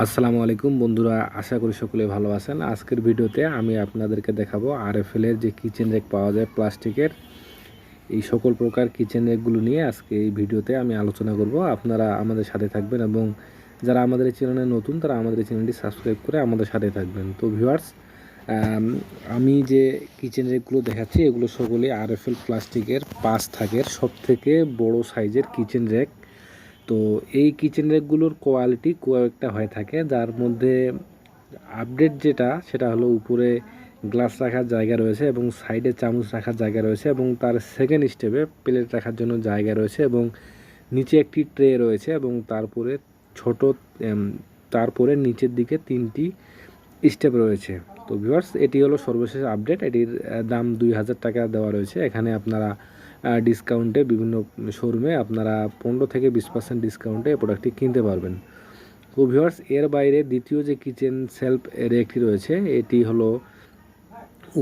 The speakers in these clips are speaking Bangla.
আসসালামু আলাইকুম বন্ধুরা, আশা করি সকলে ভালো আছেন। আজকের ভিডিওতে আমি আপনাদেরকে দেখাবো আরএফএল এর যে কিচেন রেক পাওয়া যায় প্লাস্টিকের, এই সকল প্রকার কিচেন রেকগুলো নিয়ে আজকে এই ভিডিওতে আমি আলোচনা করব। আপনারা আমাদের সাথে থাকবেন এবং যারা আমাদের চ্যানেলে নতুন, তারা আমাদের চ্যানেলটি সাবস্ক্রাইব করে আমাদের সাথে থাকবেন। তো ভিউয়ার্স, আমি যে কিচেন রেকগুলো দেখাচ্ছি, এগুলো সকলে আরএফএল প্লাস্টিকের পাঁচ থাকের সব থেকে বড় সাইজের কিচেন রেক। তো এই কিচেন র্যাকগুলোর কোয়ালিটি কয়েকটা হয়ে থাকে, যার মধ্যে আপডেট যেটা, সেটা হলো উপরে গ্লাস রাখার জায়গা রয়েছে এবং সাইডে চামচ রাখার জায়গা রয়েছে এবং তার সেকেন্ড স্টেপে প্লেট রাখার জন্য জায়গা রয়েছে এবং নিচে একটি ট্রে রয়েছে এবং তারপরে ছোট তারপরে নিচের দিকে তিনটি স্টেপ রয়েছে। তো ভিউয়ার্স এটি হলো সর্বশেষ আপডেট এটির দাম দুই হাজার টাকা দেওয়া রয়েছে। এখানে আপনারা ডিসকাউন্টে বিভিন্ন শোরুমে আপনারা পনেরো থেকে বিশ পার্সেন্ট ডিসকাউন্টে এই প্রোডাক্টটি কিনতে পারবেন। তো ভিউয়ার্স এর বাইরে দ্বিতীয় যে কিচেন সেলফ রেকটি রয়েছে, এটি হলো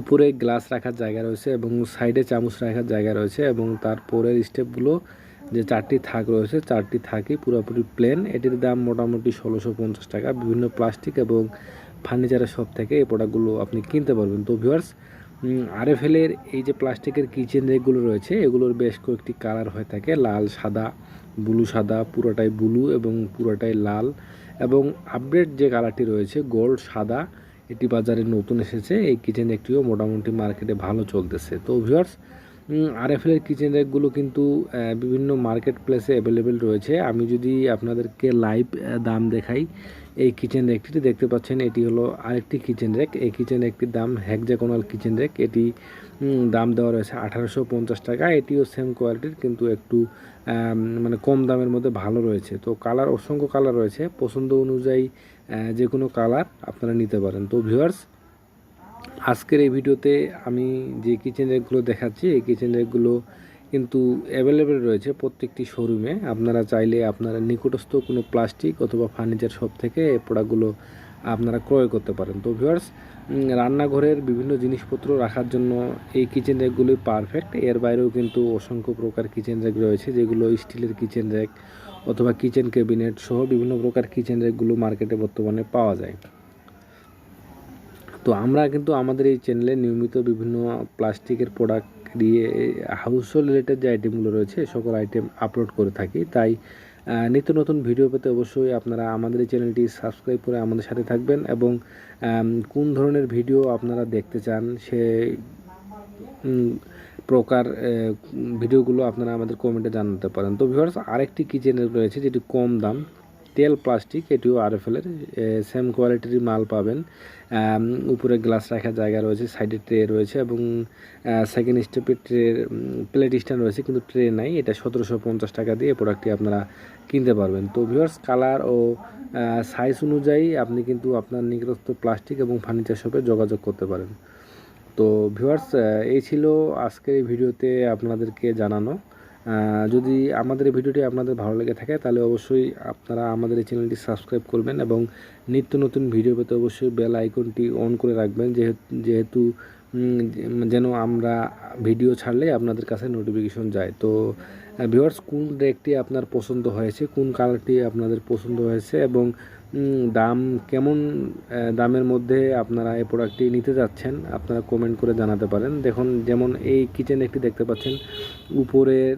উপরে গ্লাস রাখার জায়গা রয়েছে এবং সাইডে চামচ রাখার জায়গা রয়েছে এবং তারপরের স্টেপগুলো যে চারটি থাক রয়েছে, চারটি থাকই পুরোপুরি প্লেন এটির দাম মোটামুটি ষোলোশো পঞ্চাশ টাকা। বিভিন্ন প্লাস্টিক এবং ফার্নিচারের শপ থেকে এই প্রোডাক্টগুলো আপনি কিনতে পারবেন। তো ভিউয়ার্স আরএফএলের এই যে প্লাস্টিকের কিচেন রেকগুলো রয়েছে, এগুলোর বেশ কয়েকটি কালার হয়ে থাকে। লাল, সাদা, ব্লু, সাদা, পুরোটাই ব্লু এবং পুরোটাই লাল এবং আপডেট যে কালারটি রয়েছে, গোল্ড, সাদা, এটি বাজারে নতুন এসেছে। এই কিচেন একটিও মোটামুটি মার্কেটে ভালো চলতেছে। তো ভিউয়ার্স আরএফএলের কিচেন রেকগুলো কিন্তু বিভিন্ন মার্কেট প্লেসে অ্যাভেলেবেল রয়েছে। আমি যদি আপনাদেরকে লাইভ দাম দেখাই, এই কিচেন রেকটি দেখতে পাচ্ছেন, এটি হলো আরেকটি কিচেন রেক এই কিচেন রেকটির দাম হ্যাকজাকোনাল কিচেন রেক এটি দাম দেওয়া রয়েছে আঠারোশো পঞ্চাশ টাকা। এটিও সেম কোয়ালিটির কিন্তু একটু মানে কম দামের মধ্যে ভালো রয়েছে। তো কালার অসংখ্য কালার রয়েছে। পছন্দ অনুযায়ী যে কোনো কালার আপনারা নিতে পারেন। তো ভিউয়ার্স আজকের এই ভিডিওতে আমি যে কিচেন রেকগুলো দেখাচ্ছি, এই কিচেন রেকগুলো কিন্তু অ্যাভেলেবেল রয়েছে প্রত্যেকটি শোরুমে আপনারা চাইলে আপনারা নিকটস্থ কোনো প্লাস্টিক অথবা ফার্নিচার শপ থেকে এই প্রোডাক্টগুলো আপনারা ক্রয় করতে পারেন। তো ভিউয়ার্স রান্নাঘরের বিভিন্ন জিনিসপত্র রাখার জন্য এই কিচেন র্যাকগুলোই পারফেক্ট এর বাইরেও কিন্তু অসংখ্য প্রকার কিচেন র্যাক রয়েছে, যেগুলো স্টিলের কিচেন র্যাক অথবা কিচেন ক্যাবিনেট সহ বিভিন্ন প্রকার কিচেন র্যাকগুলো মার্কেটে বর্তমানে পাওয়া যায়। তো আমরা কিন্তু আমাদের এই চ্যানেলে নিয়মিত বিভিন্ন প্লাস্টিকের প্রোডাক্ট দিয়ে হাউস হোল্ড রিলেটেড যে আইটেমগুলো রয়েছে সকল আইটেম আপলোড করে থাকি। তাই নিত্য নতুন ভিডিও পেতে অবশ্যই আপনারা আমাদের এই চ্যানেলটি সাবস্ক্রাইব করে আমাদের সাথে থাকবেন এবং কোন ধরনের ভিডিও আপনারা দেখতে চান, সে প্রকার ভিডিওগুলো আপনারা আমাদের কমেন্টে জানাতে পারেন। তো ভিউয়ার্স আরেকটি কিচেনের রয়েছে যেটি কম দাম? তেল, প্লাস্টিক, এটিও আরএফএলের সেম কোয়ালিটির মাল পাবেন। উপরে গ্লাস রাখার জায়গা রয়েছে সাইডে ট্রে রয়েছে এবং সেকেন্ড স্টেপে ট্রে প্লেট স্ট্যান্ড রয়েছে, কিন্তু ট্রে নাই। এটা সতেরোশো পঞ্চাশ টাকা দিয়ে প্রোডাক্টটি আপনারা কিনতে পারবেন। তো ভিউয়ার্স কালার ও সাইজ অনুযায়ী আপনি কিন্তু আপনার নিকটস্থ প্লাস্টিক এবং ফার্নিচার শপে যোগাযোগ করতে পারেন। তো ভিউয়ার্স এই ছিল আজকের এই ভিডিওতে আপনাদেরকে জানানো। যদি আমাদের ভিডিওটি আপনাদের ভালো লেগে থাকে, তাহলে অবশ্যই আপনারা আমাদের এই চ্যানেলটি সাবস্ক্রাইব করবেন এবং নিত্য নতুন ভিডিও পেতে অবশ্যই বেল আইকনটি অন করে রাখবেন যেহেতু যেহেতু যেন আমরা ভিডিও ছাড়লে আপনাদের কাছে নোটিফিকেশন যায়। তো ভিওয়ার্স কোন রেকটি আপনার পছন্দ হয়েছে, কোন কালারটি আপনাদের পছন্দ হয়েছে এবং দাম কেমন দামের মধ্যে আপনারা এই প্রোডাক্টটি নিতে যাচ্ছেন, আপনারা কমেন্ট করে জানাতে পারেন। দেখুন, যেমন এই কিচেন একটি দেখতে পাচ্ছেন উপরের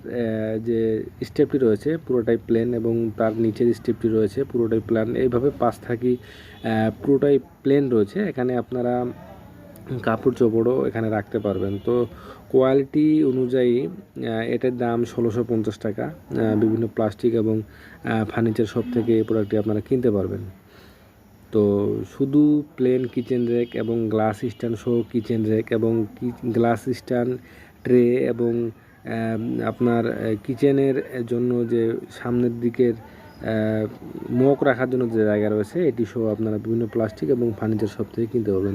যে স্টেপটি রয়েছে, পুরোটাই প্লেন এবং তার নিচের স্টেপটি রয়েছে, পুরোটাই প্ল্যান এইভাবে পাঁচ থাকি পুরোটাই প্লেন রয়েছে। এখানে আপনারা কাপড় চোপড়ও এখানে রাখতে পারবেন। তো কোয়ালিটি অনুযায়ী এটার দাম ষোলোশো পঞ্চাশ টাকা বিভিন্ন প্লাস্টিক এবং ফার্নিচার শপ থেকে এই প্রোডাক্টটি আপনারা কিনতে পারবেন। তো শুধু প্লেন কিচেন র্যাক এবং গ্লাস স্ট্যান্ড সহ কিচেন র্যাক এবং গ্লাস স্ট্যান্ড ট্রে এবং আপনার কিচেনের জন্য যে সামনের দিকের মগ রাখার জন্য যে জায়গা রয়েছে, এটি সহ আপনারা বিভিন্ন প্লাস্টিক এবং ফার্নিচার শপ থেকে কিনতে পারবেন।